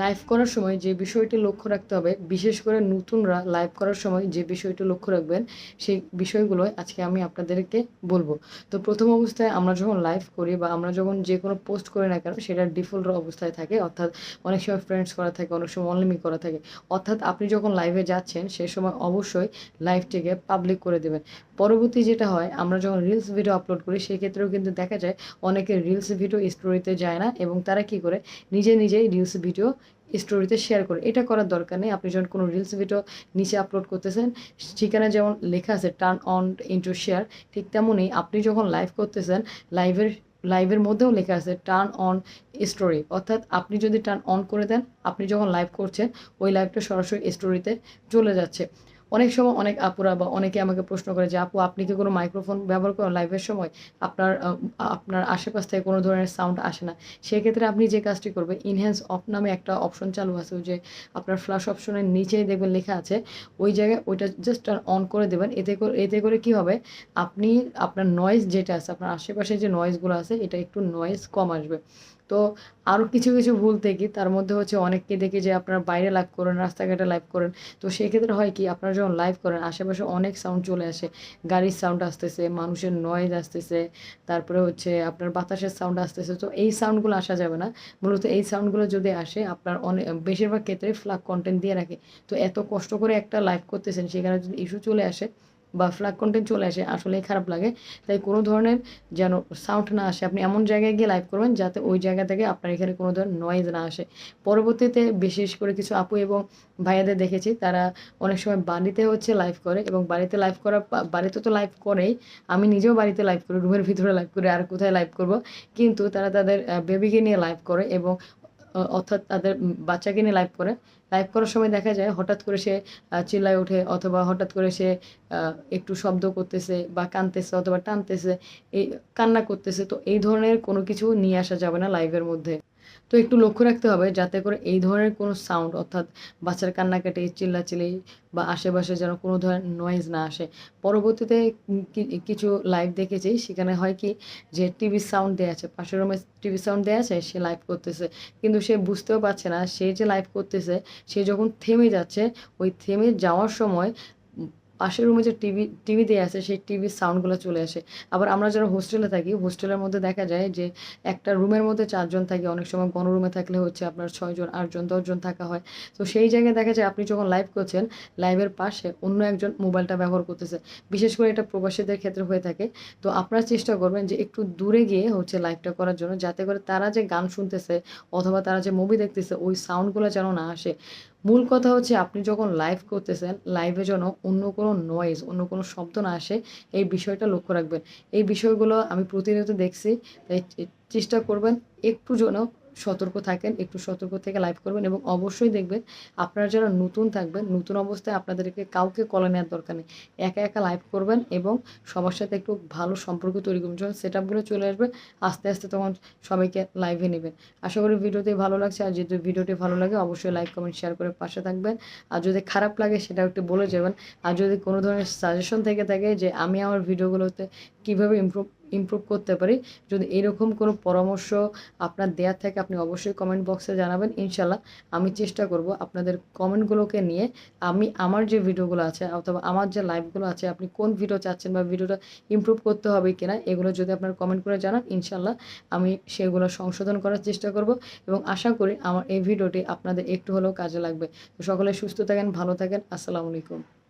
Live করার সময় যে বিষয়টি লক্ষ্য রাখতে হবে, বিশেষ করে নতুনরা লাইভ করার সময় যে বিষয়টি লক্ষ্য রাখবেন, সেই বিষয়গুলো আজকে আমি আপনাদেরকে বলব। তো প্রথম অবস্থায় আমরা যখন লাইভ করি বা আমরা যখন যে কোনো পোস্ট করি না কেন, সেটা ডিফল্ট অবস্থায় থাকে। অর্থাৎ অনেক সময় ফ্রেন্ডস করা থাকে, অনেক সময় অনলিমি করা থাকে। অর্থাৎ আপনি যখন লাইভে যাচ্ছেন সেই সময় অবশ্যই লাইভটিকে পাবলিক করে দেবেন। পরবর্তী যেটা হয়, আমরা যখন রিলস ভিডিও আপলোড করি সেক্ষেত্রেও কিন্তু দেখা যায়, অনেকে রিলস ভিডিও স্টোরিতে যায় না এবং তারা কি করে? নিজে নিজেই রিলস ভিডিও স্টোরিতে শেয়ার করে। এটা করার দরকার নেই। আপনি যখন কোনো রিলস ভিডিও নিচে আপলোড করতেছেন সেখানে যেমন লেখা আছে টার্ন অন ইন্টু শেয়ার ঠিক তেমনই আপনি যখন লাইভ করতেছেন লাইভের লাইভের মধ্যেও লেখা আছে টার্ন অন স্টোরি অর্থাৎ আপনি যদি টার্ন অন করে দেন, আপনি যখন লাইভ করছেন, ওই লাইভটা সরাসরি স্টোরিতে চলে যাচ্ছে। অনেক সময় অনেক আপুরা বা অনেকে আমাকে প্রশ্ন করে যে, আপু, আপনি কি কোনো মাইক্রোফোন ব্যবহার করেন লাইভের সময়? আপনার আপনার আশেপাশ থেকে কোনো ধরনের সাউন্ড আসে না। সেক্ষেত্রে আপনি যে কাজটি করবেন ইনহ্যান্স অফ নামে একটা অপশন চালু আছে যে আপনার ফ্ল্যাশ অপশনের নিচেই দেখবেন লেখা আছে। ওই জায়গায় ওইটা জাস্ট অন করে দেবেন। এতে করে এতে করে কি হবে? আপনি, আপনার নয়েজ যেটা আছে, আপনার আশেপাশে যে নয়েজগুলো আছে, এটা একটু নয়েজ কম আসবে। তো আরও কিছু কিছু ভুল থেকে তার মধ্যে হচ্ছে অনেককে দেখি যে আপনারা বাইরে লাইভ করেন, রাস্তাঘাটে লাইভ করেন। তো সেক্ষেত্রে হয় কি, আপনারা যখন লাইভ করেন, আশেপাশে অনেক সাউন্ড চলে আসে। গাড়ির সাউন্ড আসতেছে, মানুষের নয়েজ আসতেছে, তারপরে হচ্ছে আপনার বাতাসের সাউন্ড আসতেছে। তো এই সাউন্ডগুলো আসা যাবে না। মূলত এই সাউন্ডগুলো যদি আসে, আপনার অনেক বেশিরভাগ ক্ষেত্রে ফ্লাগ কন্টেন্ট দিয়ে রাখে। তো এত কষ্ট করে একটা লাইভ করতেছেন, সেখানে যদি ইস্যু চলে আসে বা ফ্ল্যাগ কন্টেন্ট চলে আসে, আসলেই খারাপ লাগে। তাই কোনো ধরনের যেন সাউন্ড না আসে, আপনি এমন জায়গায় গিয়ে লাইভ করবেন যাতে ওই জায়গা থেকে আপনার এখানে কোনো ধরনের নয়েজ না আসে। পরবর্তীতে বিশেষ করে কিছু আপু এবং ভাইয়াদের দেখেছি, তারা অনেক সময় বাড়িতে হচ্ছে লাইভ করে এবং বাড়িতে লাইভ করা বাড়িতে তো লাইভ করেই, আমি নিজেও বাড়িতে লাইভ করি, রুমের ভিতরে লাইভ করি, আর কোথায় লাইভ করব? কিন্তু তারা তাদের বেবিকে নিয়ে লাইভ করে এবং অর্থাৎ তাদের বাচ্চাকে নিয়ে লাইভ করে। লাইভ করার সময় দেখা যায় হঠাৎ করে সে চিল্লায় ওঠে অথবা হঠাৎ করে সে একটু শব্দ করতেছে বা কানতেছে অথবা টানতেছে, এই কান্না করতেছে। তো এই ধরনের কোনো কিছু নিয়ে আসা যাবে না লাইভের মধ্যে। তো একটু লক্ষ্য রাখতে হবে যাতে করে এই ধরনের কোনো সাউন্ড অর্থাৎ বাচ্চার কান্নাকাটি, চিল্লাচিল্লি বা আশেপাশে যেন কোনো ধরনের নয়েজ না আসে। পরবর্তীতে কিছু লাইভ দেখেছি। সেখানে হয় কি, যে টিভি সাউন্ড দেওয়া আছে, পাশের রুমে টিভি সাউন্ড দেওয়া আছে, সে লাইভ করতেছে। কিন্তু সে বুঝতেও পারছে না, সে যে লাইভ করতেছে, সে যখন থেমে যাচ্ছে, ওই থেমে যাওয়ার সময় পাশের রুমে যে টিভি টিভি দেওয়া আছে, সেই টিভির সাউন্ডগুলো চলে আসে। আবার আমরা যারা হোস্টেলে থাকি হোস্টেলের মধ্যে দেখা যায় যে একটা রুমের মধ্যে চারজন থাকে, অনেক সময় গণ রুমে থাকলে হচ্ছে আপনার ছয়জন, আটজন, দশজন থাকা হয়। তো সেই জায়গায় দেখা যায় আপনি যখন লাইভ করছেন লাইভের পাশে অন্য একজন মোবাইলটা ব্যবহার করতেছে। বিশেষ করে এটা প্রবাসীদের ক্ষেত্রে হয়ে থাকে। তো আপনারা চেষ্টা করবেন যে একটু দূরে গিয়ে হচ্ছে লাইভটা করার জন্য, যাতে করে তারা যে গান শুনতেছে অথবা তারা যে মুভি দেখতেছে, ওই সাউন্ডগুলো যেন না আসে। মূল কথা হচ্ছে আপনি যখন লাইভ করতেছেন লাইভে যেন অন্য কোনো নয়েজ অন্য কোনো শব্দ না আসে, এই বিষয়টা লক্ষ্য রাখবেন। এই বিষয়গুলো আমি প্রতিনিয়ত দেখছি। তাই চেষ্টা করবেন একটু যেন সতর্ক থাকেন, একটু সতর্ক থেকে লাইভ করবেন এবং অবশ্যই দেখবেন আপনারা যারা নতুন থাকবেন, নতুন অবস্থায় আপনাদেরকে কাউকে কলে নেওয়ার দরকার নেই। একা একা লাইভ করবেন এবং সবার সাথে একটু ভালো সম্পর্ক তৈরি করবেন। যখন সেট আপগুলো চলে আসবে, আস্তে আস্তে তখন সবাইকে লাইভে নেবেন। আশা করি ভিডিওটি ভালো লাগছে আর যদি ভিডিওটি ভালো লাগে, অবশ্যই লাইক কমেন্ট শেয়ার করে পাশে থাকবেন। আর যদি খারাপ লাগে, সেটাও একটু বলে যাবেন। আর যদি কোনো ধরনের সাজেশন থেকে থাকে যে, আমি আমার ভিডিওগুলোতে কীভাবে ইমপ্রুভ ইমপ্রুভ করতে পারি। যদি এরকম কোনো পরামর্শ আপনার দেওয়ার থাকে, আপনি অবশ্যই কমেন্ট বক্সে জানাবেন। ইনশাল্লাহ আমি চেষ্টা করব আপনাদের কমেন্টগুলোকে নিয়ে আমি আমার যে ভিডিওগুলো আছে অথবা আমার যে লাইভগুলো আছে, আপনি কোন ভিডিও চাচ্ছেন বা ভিডিওটা ইমপ্রুভ করতে হবে কিনা, এগুলো যদি আপনার কমেন্ট করে জানান ইনশাল্লাহ আমি সেগুলো সংশোধন করার চেষ্টা করব এবং আশা করি আমার এই ভিডিওটি আপনাদের একটু হলেও কাজে লাগবে। তো সকলে সুস্থ থাকেন, ভালো থাকেন, আসসালামু আলাইকুম।